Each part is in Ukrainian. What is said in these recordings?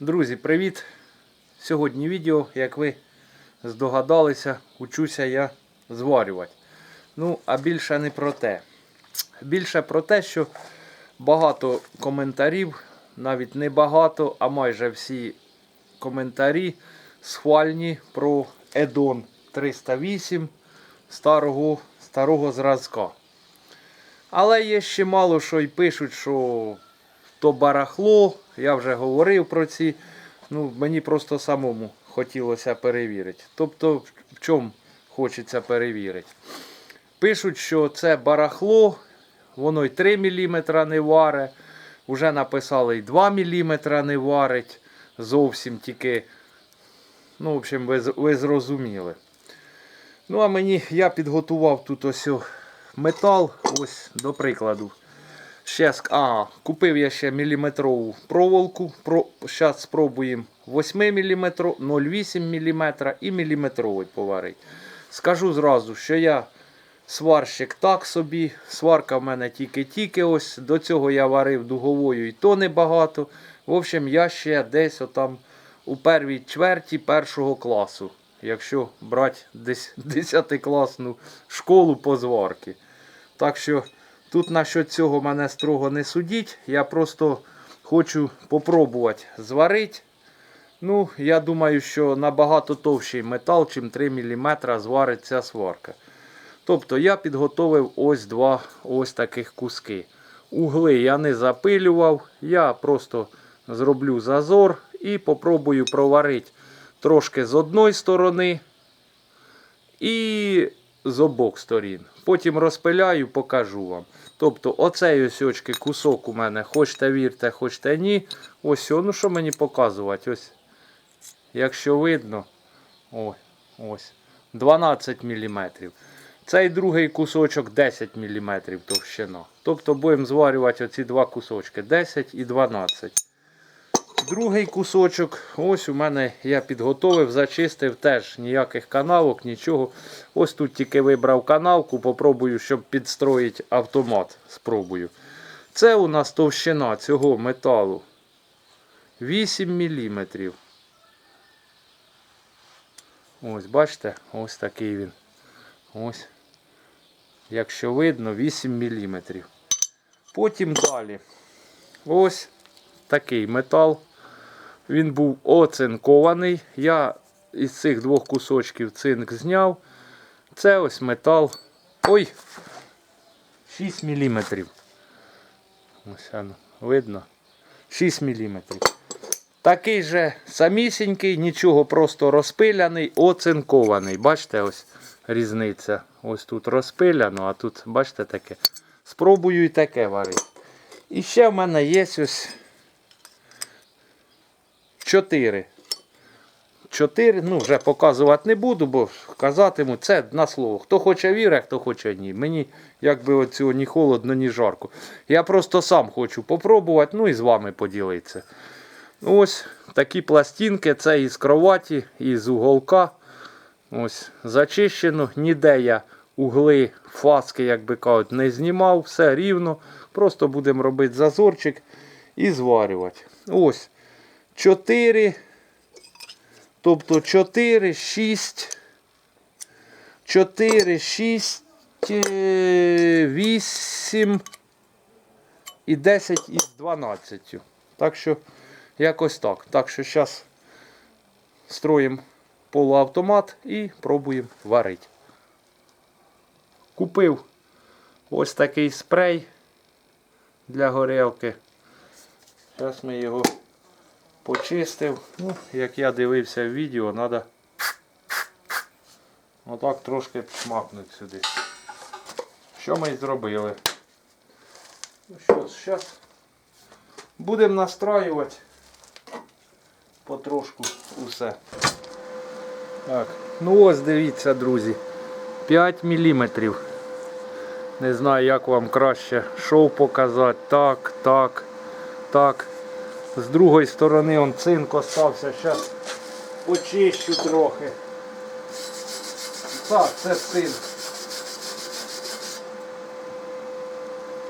Друзі, привіт! Сьогодні відео, як ви здогадалися, учуся я зварювати. Ну, а більше не про те. Більше про те, що багато коментарів, навіть не багато, а майже всі коментарі схвальні про Едон 308 старого, старого зразка. Але є ще мало що й пишуть, що то барахло, я вже говорив про ці. Ну, мені просто самому хотілося перевірити. Тобто, в- чому хочеться перевірити? Пишуть, що це барахло, воно й 3 мм не варе. Вже написали, і 2 мм не варить. Зовсім тільки. Ну, в общем, ви, ви зрозуміли. Ну, а мені я підготував тут ось метал, ось до прикладу. Ще, ск- а, купив я ще міліметрову проволоку. Про, зараз спробуємо 8 мм, 0,8 мм і міліметровий поварити. Скажу зразу, що я сварщик так собі. Сварка в мене тільки-тільки ось. До цього я варив дуговою і то небагато. В общем, я ще десь отам у первій чверті першого класу. Якщо брати десь 10 класну школу по зварки. Так що тут насчет цього мене строго не судіть. Я просто хочу попробувати зварити. Ну, я думаю, що набагато товщий метал, чим 3 мм зварить ця сварка. Тобто я підготовив ось два ось таких куски. Угли я не запилював, я просто зроблю зазор і попробую проварити трошки з одної сторони і з обох сторін. Потім розпиляю, покажу вам. Тобто, оцей ось очки кусок у мене, хочете вірте, хочете ні. Ось, ну що мені показувати? Ось, якщо видно, ось, ось 12 мм. Цей другий кусочок 10 мм товщина. Тобто будемо зварювати оці два кусочки 10 і 12. Другий кусочок, ось у мене я підготовив, зачистив теж ніяких канавок, нічого. Ось тут тільки вибрав канавку, попробую, щоб підстроїти автомат. Спробую. Це у нас товщина цього металу 8 мм. Ось, бачите, ось такий він. Ось. Якщо видно, 8 мм. Потім далі. Ось такий метал. Він був оцинкований. Я із цих двох кусочків цинк зняв. Це ось метал. Ой! 6 мм. Ось воно, видно. 6 мм. Такий же самісінький, нічого просто розпиляний, оцинкований. Бачите, ось різниця. Ось тут розпиляно, а тут, бачите, таке. Спробую і таке варити. І ще в мене є ось 4. 4, ну вже показувати не буду, бо казатиму це на слово. Хто хоче вірить, хто хоче ні. Мені якби оцього ні холодно, ні жарко. Я просто сам хочу попробувати, ну і з вами поділитися. Ось такі пластинки, це із кроваті, із уголка. Ось зачищено. Ніде я угли, фаски, як би кажуть, не знімав, все рівно. Просто будемо робити зазорчик і зварювати. Ось 4. Тобто 4, 6, 4, 6, 8 і 10 із 12. Так що якось так. Так що зараз строїмо полуавтомат і пробуємо варити. Купив ось такий спрей для горілки. Зараз ми його почистив. Ну, як я дивився в відео, треба отак трошки шмакнути сюди. Що ми й зробили? Ну що, зараз будемо настраювати потрошку усе. Так, ну ось дивіться, друзі. 5 мм. Не знаю, як вам краще шов показати. Так, так, так. З другої сторони он цинк остався. Зараз почищу трохи. Так, це цинк.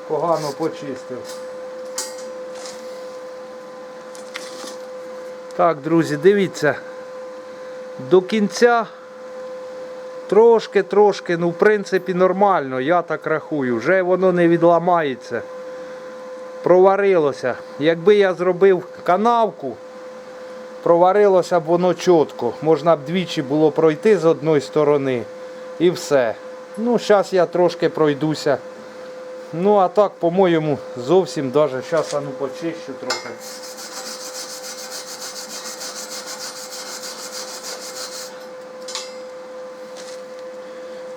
Погано почистив. Так, друзі, дивіться. До кінця трошки-трошки, ну, в принципі, нормально, я так рахую. Вже воно не відламається. Проварилося. Якби я зробив канавку, проварилося б воно чітко. Можна б двічі було пройти з одної сторони і все. Ну, зараз я трошки пройдуся. Ну, а так, по-моєму, зовсім даже. Зараз я ну, почищу трохи.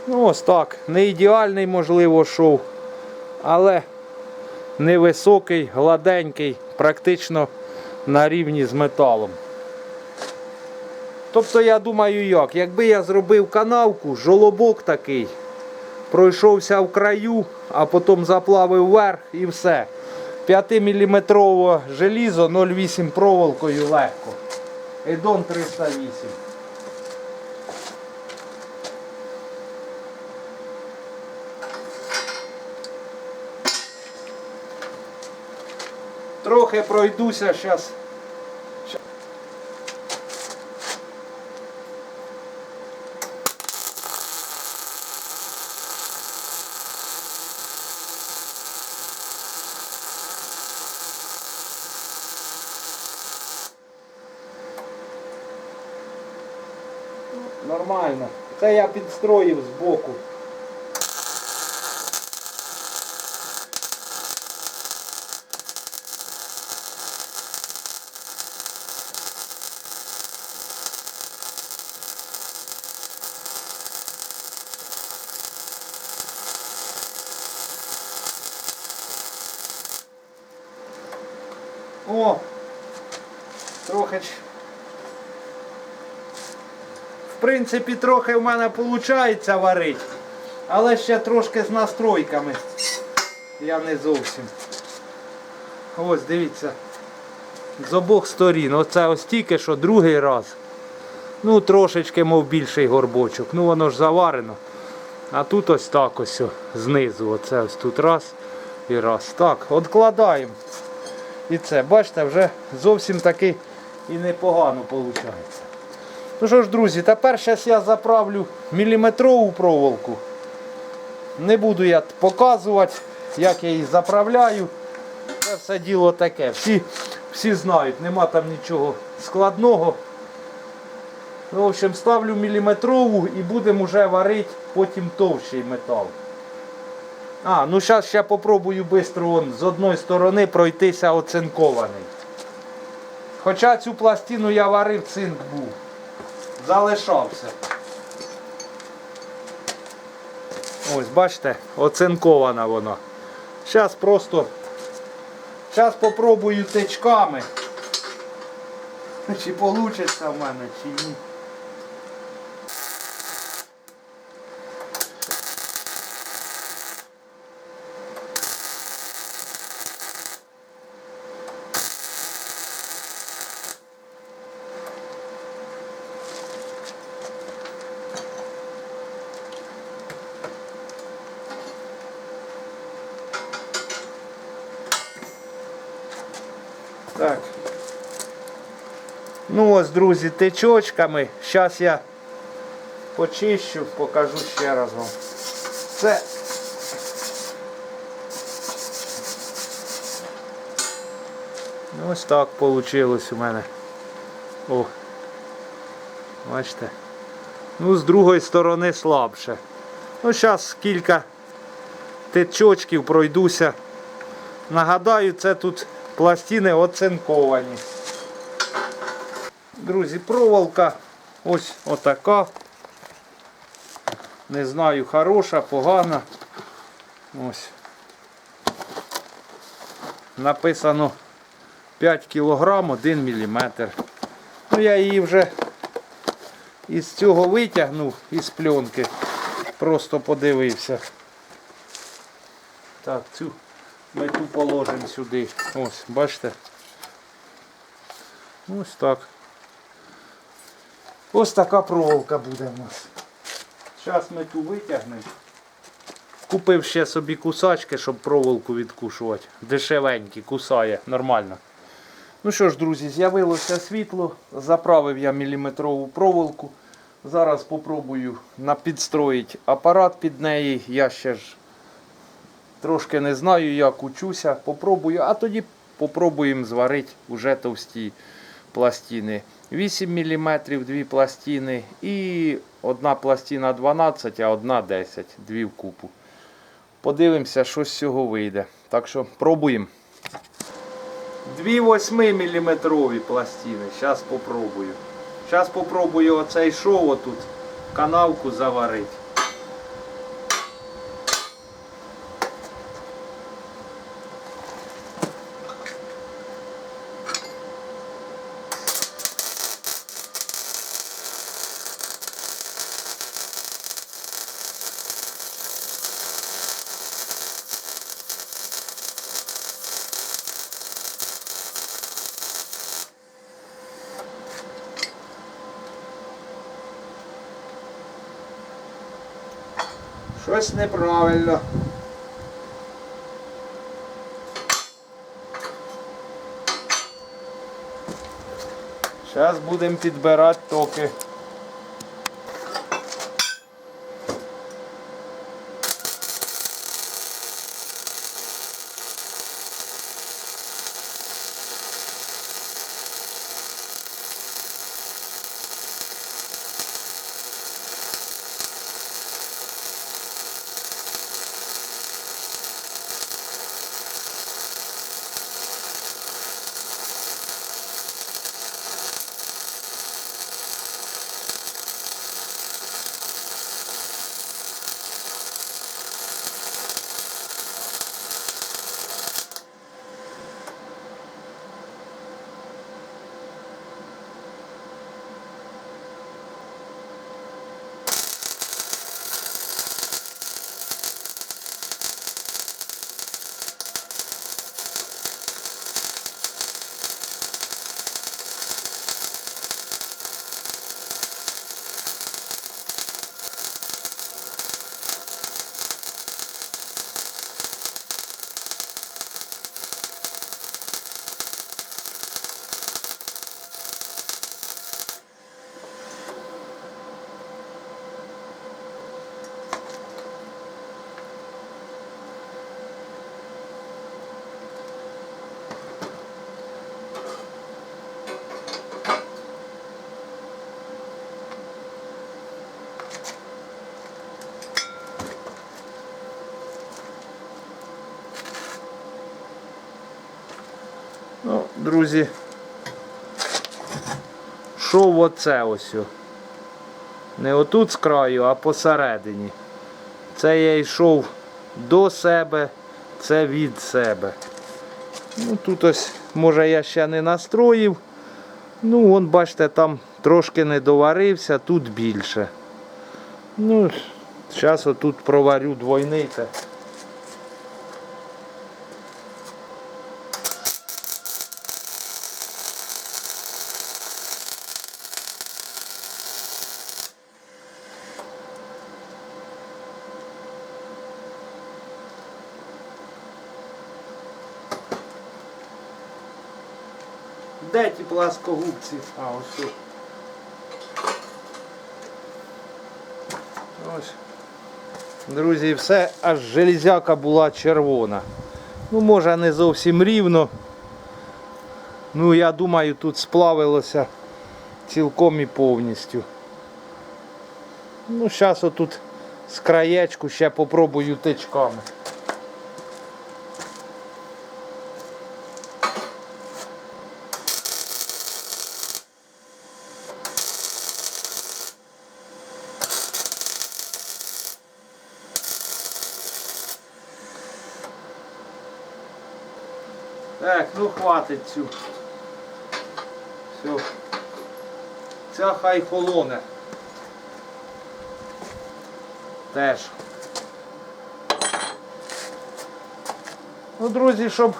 Ну, ось так. Не ідеальний, можливо, шов, але невисокий, гладенький, практично на рівні з металом. Тобто я думаю як, якби я зробив канавку, жолобок такий, пройшовся в краю, а потім заплавив вверх і все. 5-мм желізо 0,8 проволокою легко. Едон 308. Трохи пройдуся зараз. Нормально. Це я підстроїв збоку. О! Трохи. ч- В принципі, трохи в мене виходить варити, але ще трошки з настройками. Я не зовсім. Ось дивіться. З обох сторін. Оце ось тільки що другий раз. Ну, трошечки, мов більший горбочок. Ну воно ж заварено. А тут ось так ось знизу. Оце ось тут раз і раз. Так, откладаємо. І це, бачите, вже зовсім таки і непогано виходить. Ну що ж, друзі, тепер зараз я заправлю міліметрову проволоку. Не буду я показувати, як я її заправляю. Це все діло таке. Всі, всі знають, нема там нічого складного. Ну, в общем, ставлю міліметрову і будемо вже варити потім товщий метал. А, ну зараз ще попробую швидко з одної сторони пройтися оцинкований. Хоча цю пластину я варив, цинк був. Залишався. Ось, бачите, оцинкована вона. Зараз просто. Зараз попробую тичками. Чи вийде в мене, чи ні. Друзі, течочками. Зараз я почищу, покажу ще раз вам. Це. Ну, Ось так вийшло у мене. О. Бачите. Ну, з другої сторони слабше. Ну, зараз кілька течочків пройдуся. Нагадаю, це тут пластини оцинковані. Друзі, проволока ось отака. Не знаю, хороша, погана. Ось. Написано 5 кг 1 мм. Ну я її вже із цього витягнув, із пленки. Просто подивився. Так, цю мету положимо сюди. Ось, бачите? Ось так. Ось така проволока буде в нас. Зараз мету витягнемо. Купив ще собі кусачки, щоб проволоку відкушувати. Дешевенькі, кусає, нормально. Ну що ж, друзі, з'явилося світло, заправив я міліметрову проволоку. Зараз попробую на- підстроїти апарат під неї. Я ще ж трошки не знаю, як учуся. Попробую, а тоді попробуємо зварити уже товсті пластини. 8 мм, дві пластини і одна пластина 12, а одна 10, дві в купу. Подивимося, що з цього вийде. Так що пробуємо. Дві 8 мм пластини. Зараз попробую. Зараз попробую оцей шов тут канавку заварити. Щось неправильно. Зараз будемо підбирати токи. Друзі, шов оце ось. Не отут з краю, а посередині. Це я йшов до себе, це від себе. Ну, тут ось, може, я ще не настроїв. Ну, вон, бачите, там трошки не доварився, тут більше. Ну, зараз отут проварю двойний. Де ті пласкогубці? А, ось тут. Ось. Друзі, все, аж железяка була червона. Ну, може не зовсім рівно. Ну, я думаю, тут сплавилося цілком і повністю. Ну, зараз отут з краєчку ще попробую тичками. Так, ну цю. Все. Ця хай холоне. Теж. Ну, друзі, щоб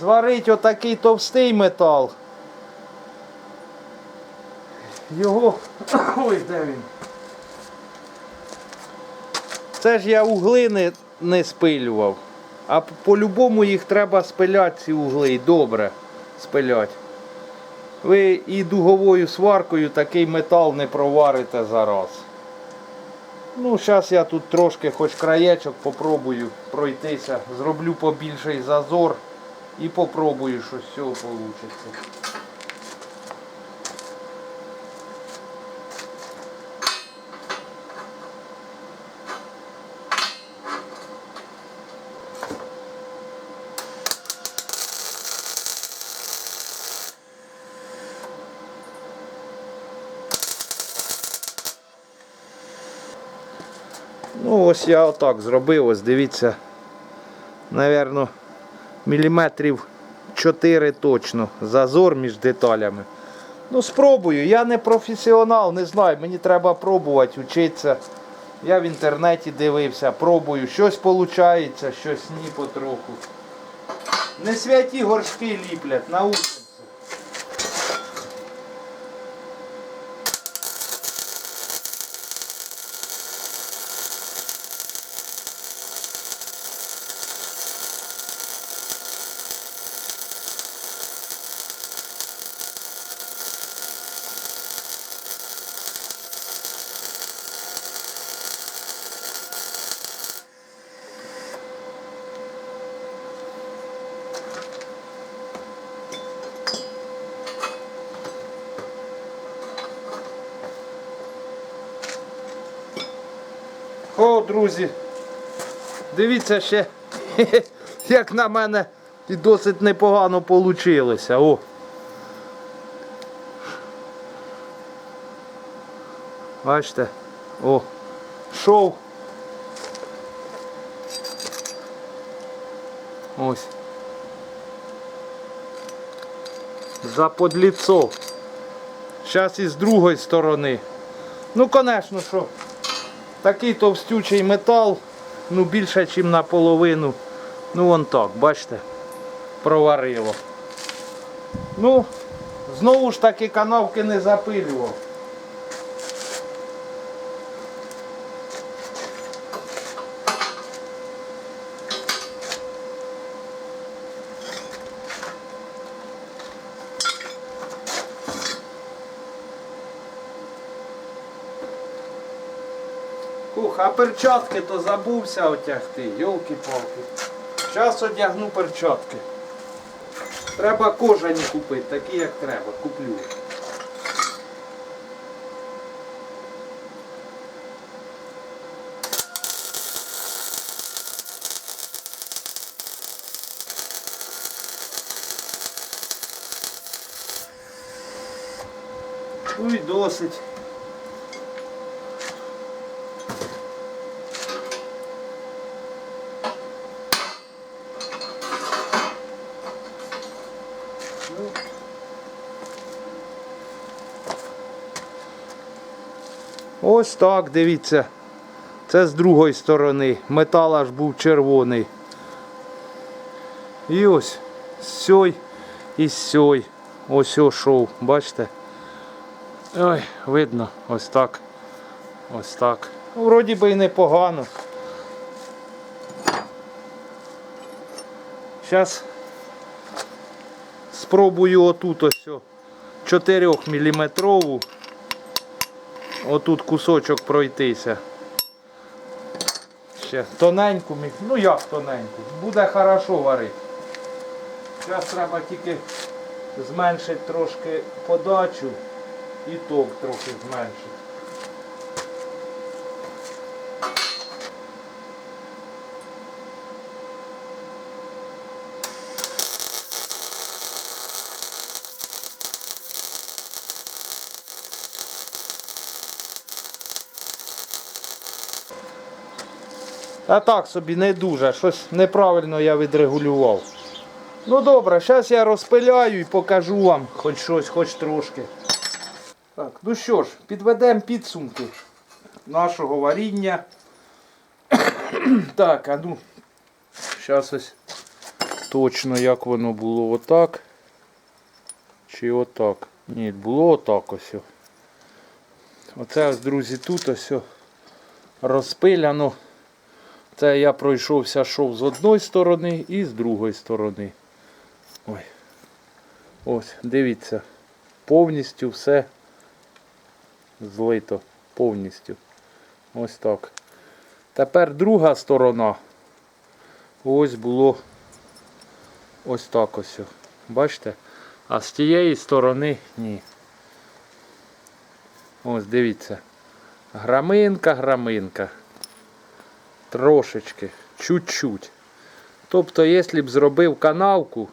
зварити отакий товстий метал. Його... Ой, де він? Це ж я угли не, не спилював. А по-любому їх треба спиляти ці угли. Добре. спиляти. Ви і дуговою сваркою такий метал не проварите зараз. Ну, зараз я тут трошки хоч краєчок попробую пройтися, зроблю побільший зазор і попробую, що з цього вийде. Ну, ось я отак зробив, ось дивіться. Навірно, міліметрів 4 точно. Зазор між деталями. Ну, спробую. Я не професіонал, не знаю. Мені треба пробувати, вчитися. Я в інтернеті дивився, пробую. Щось виходить, щось ні потроху. Не святі горшки ліплять, научимося. О, друзі, дивіться ще, як на мене і досить непогано вийшло. О. Бачите? О, шов. Ось. За подліцо. Зараз і з другої сторони. Ну, звісно, що. Такий товстючий метал, ну більше, ніж наполовину. Ну вон так, бачите, проварило. Ну, знову ж таки канавки не запилював. А перчатки то забувся одягти, йолки-палки. Зараз одягну перчатки. Треба кожані купити, такі як треба, куплю. Ну і досить. Ось так, дивіться. Це з другої сторони. Метал аж був червоний. І ось сьой і сьой. Ось о шов, бачите? Ой, видно, ось так. Ось так. Ну, Вроді би і непогано. Зараз спробую отут ось 4 мм отут кусочок пройтися. Ще тоненьку, міг. ну як тоненьку, буде хорошо варити. Зараз треба тільки зменшити трошки подачу і ток трохи зменшити. А так собі не дуже, щось неправильно я відрегулював. Ну добре, зараз я розпиляю і покажу вам хоч щось, хоч трошки. Так, ну що ж, підведемо підсумки нашого варіння. так, а ну, зараз ось точно як воно було отак. Чи отак. Ні, було отак ось. Оце друзі, тут ось розпиляно. Це я пройшовся, шов з одної сторони і з другої сторони. Ой. Ось, дивіться, повністю все злито. Повністю. Ось так. Тепер друга сторона. Ось було ось так ось. Бачите? А з тієї сторони ні. Ось дивіться. Граминка, граминка. Трошечки, чуть-чуть. Тобто, якщо б зробив канавку,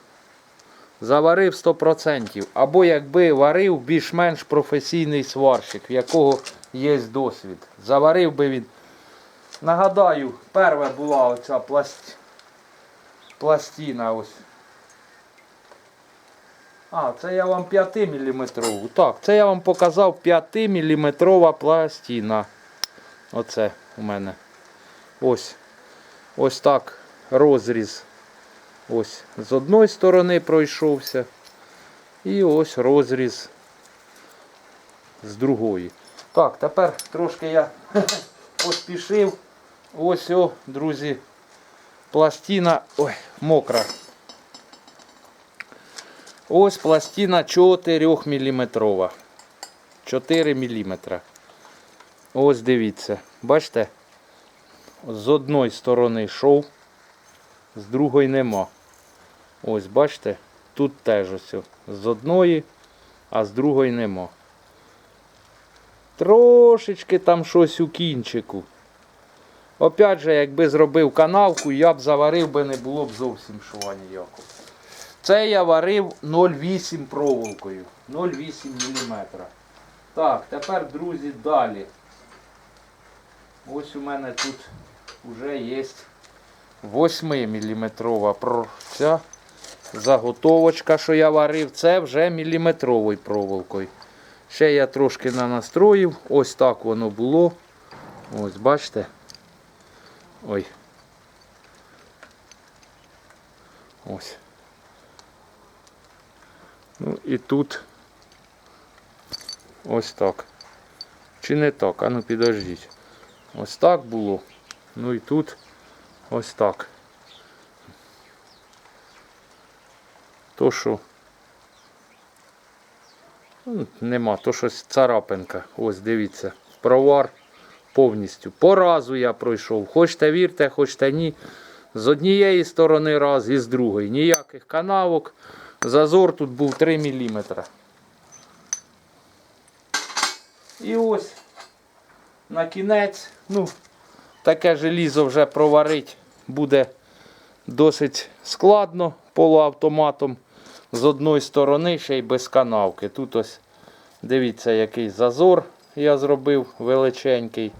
заварив 100%. Або якби варив більш-менш професійний сварщик, в якого є досвід. Заварив би він. Нагадаю, перша була оця пласт... пластина ось. А, це я вам 5 мм. Так, це я вам показав 5 мм пластина. Оце у мене. Ось. Ось так розріз. Ось з одної сторони пройшовся. І ось розріз з другої. Так, тепер трошки я поспішив. Ось о, друзі, пластина. Ой, мокра. Ось пластина 4 мм. 4 мм. Ось дивіться. Бачите? З одної сторони йшов, з другої нема. Ось, бачите, тут теж ось. З одної, а з другої нема. Трошечки там щось у кінчику. Опять же, якби зробив канавку, я б заварив би не було б зовсім шва ніякого. Це я варив 0,8 проволокою. 0,8 мм. Так, тепер, друзі, далі. Ось у мене тут вже є 8 мм ця заготовочка, що я варив, це вже міліметровою проволокою. Ще я трошки нанастроїв. Ось так воно було. Ось, бачите? Ой. Ось. Ну і тут ось так. Чи не так? А ну підождіть. Ось так було. Ну і тут ось так. То що ну, нема, то щось царапинка. Ось дивіться. Провар повністю. По разу я пройшов. Хочете вірте, хочете ні. З однієї сторони раз і з другої. Ніяких канавок. Зазор тут був 3 мм. І ось на кінець, ну, таке желізо вже проварить буде досить складно полуавтоматом. З одної сторони ще й без канавки. Тут ось дивіться, який зазор я зробив величенький.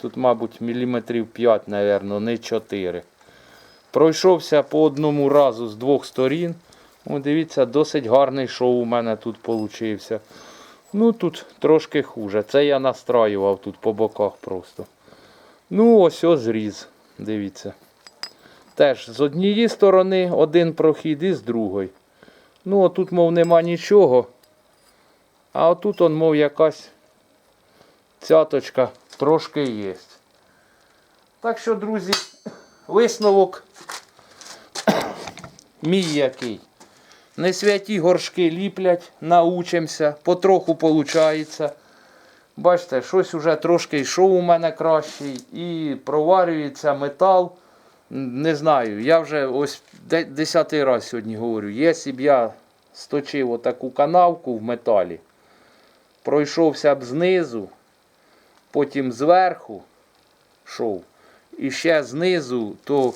Тут, мабуть, міліметрів 5, мабуть, не 4. Пройшовся по одному разу з двох сторін. О, дивіться, досить гарний шоу у мене тут получився. Ну тут трошки хуже. Це я настраював тут по боках просто. Ну, ось ось зріз. Дивіться. Теж з однієї сторони один прохід і з другої. Ну, отут, мов, нема нічого. А отут, он, мов, якась цяточка трошки є. Так що, друзі, висновок мій який. Не святі горшки ліплять, научимося, потроху виходить. Бачите, щось уже трошки йшов у мене кращий і проварюється метал. Не знаю, я вже ось де- десятий раз сьогодні говорю, якщо б я сточив отаку канавку в металі, пройшовся б знизу, потім зверху йшов, і ще знизу, то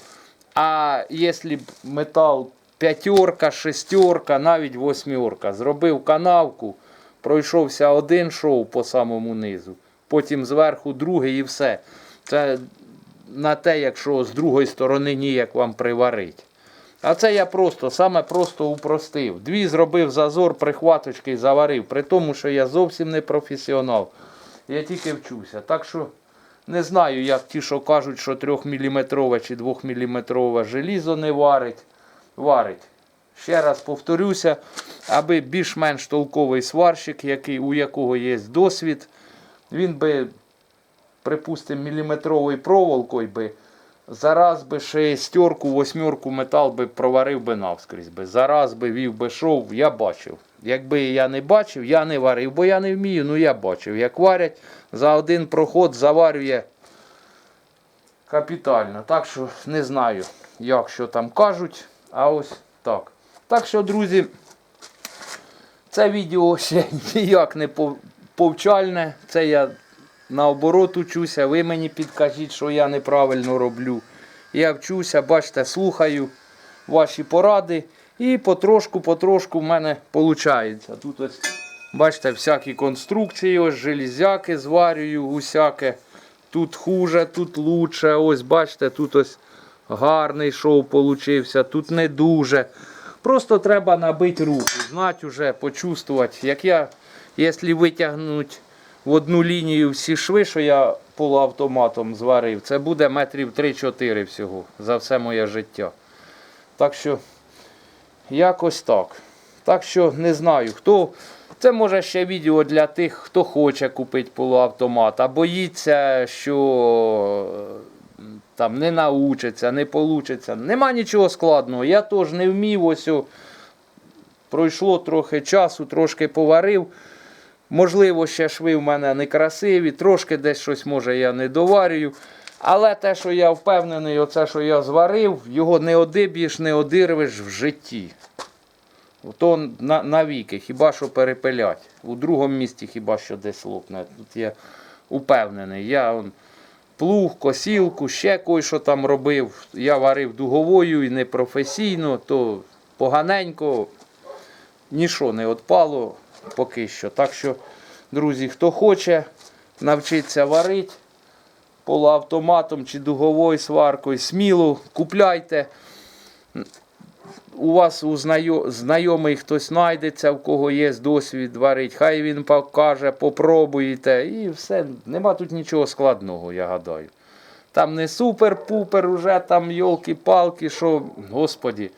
а якщо б метал п'ятерка, шестерка, навіть восьмерка, зробив канавку, пройшовся один шов по самому низу, потім зверху другий і все. Це на те, якщо з другої сторони ніяк вам приварить. А це я просто, саме просто упростив. Дві зробив зазор, прихваточки заварив. При тому, що я зовсім не професіонал. Я тільки вчуся. Так що не знаю, як ті, що кажуть, що 3-мм чи 2-мм желізо не варить. Варить. Ще раз повторюся, аби більш-менш толковий сварщик, який, у якого є досвід, він би, припустимо, міліметровою проволокою би зараз би шестерку, восьмерку метал би проварив би навскрізь би. Зараз би вів би шов, я бачив. Якби я не бачив, я не варив, бо я не вмію, ну я бачив. Як варять, за один проход заварює капітально. Так що не знаю, як що там кажуть, а ось так. Так що, друзі, це відео ще ніяк не повчальне. Це я наоборот учуся. Ви мені підкажіть, що я неправильно роблю. Я вчуся, бачите, слухаю ваші поради. І потрошку-потрошку в мене виходить. Тут ось, бачите, всякі конструкції, ось железяки зварюю, усяке. Тут хуже, тут лучше. Ось бачите, тут ось гарний шов получився, тут не дуже. Просто треба набити руку, знати вже, почувствувати. Як я, якщо витягнути в одну лінію всі шви, що я полуавтоматом зварив, це буде метрів 3-4 всього за все моє життя. Так що, якось так. Так що не знаю, хто. Це може ще відео для тих, хто хоче купити полуавтомат, а боїться, що там не научиться, не получиться. Нема нічого складного. Я теж не вмів ось. о, Пройшло трохи часу, трошки поварив. Можливо, ще шви в мене не красиві, трошки десь щось може я не доварюю. Але те, що я впевнений, оце, що я зварив, його не одиб'єш, не одирвеш в житті. То на, навіки, хіба що перепилять. У другому місці хіба що десь лопне. Тут я упевнений. Я плуг, косілку, ще кое-що там робив. Я варив дуговою і непрофесійно, то поганенько, нічого не відпало поки що. Так що, друзі, хто хоче навчитися варити полуавтоматом чи дуговою сваркою, сміло купляйте. У вас у знайомий хтось знайдеться, в кого є досвід варить, хай він покаже, попробуєте і все. Нема тут нічого складного, я гадаю. Там не супер-пупер, уже там йолки-палки, що, господі.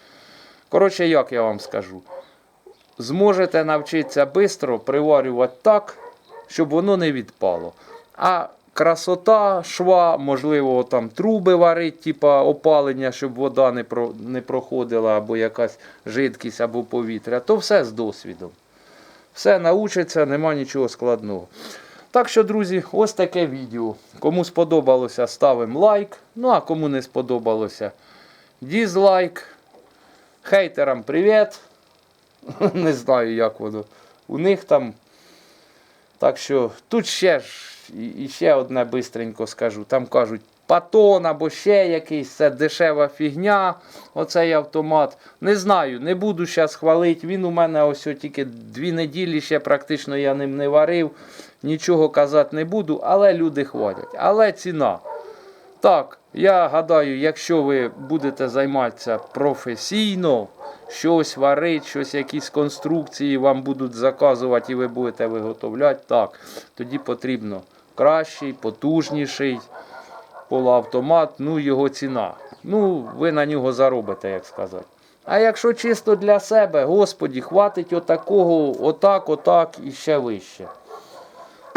Коротше, як я вам скажу, зможете навчитися швидко приварювати так, щоб воно не відпало. А красота шва, можливо, там труби варить, типа опалення, щоб вода не, про, не проходила, або якась жидкість, або повітря, то все з досвідом. Все научиться, нема нічого складного. Так що, друзі, ось таке відео. Кому сподобалося, ставимо лайк. Ну а кому не сподобалося, дізлайк. Хейтерам привіт. Не знаю, як воно. У них там. Так що тут ще ж і- ще одне бистренько скажу. Там кажуть патон або ще якийсь, це дешева фігня, оцей автомат. Не знаю, не буду зараз хвалити. Він у мене ось тільки дві неділі ще практично я ним не варив. Нічого казати не буду, але люди хвалять. Але ціна. Так, я гадаю, якщо ви будете займатися професійно, щось варити, щось, якісь конструкції вам будуть заказувати і ви будете виготовляти, так, тоді потрібно кращий, потужніший полуавтомат, ну його ціна. Ну, ви на нього заробите, як сказати. А якщо чисто для себе, господі, хватить отакого, отак, отак і ще вище.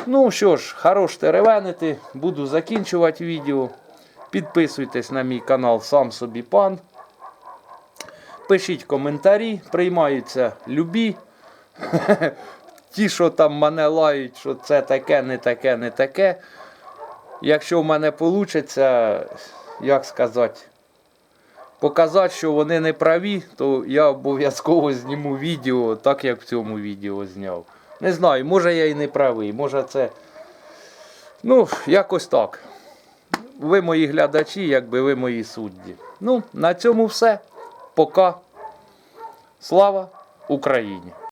Ну що ж, хорош теревенити, буду закінчувати відео. Підписуйтесь на мій канал Сам собі пан. Пишіть коментарі, приймаються любі. Ті, що там мене лають, що це таке, не таке, не таке. Якщо в мене вийде, як сказати, показати, що вони не праві, то я обов'язково зніму відео, так як в цьому відео зняв. Не знаю, може я і не правий, може це. Ну, якось так. Ви мої глядачі, якби ви мої судді. Ну, на цьому все. Пока. Слава Україні!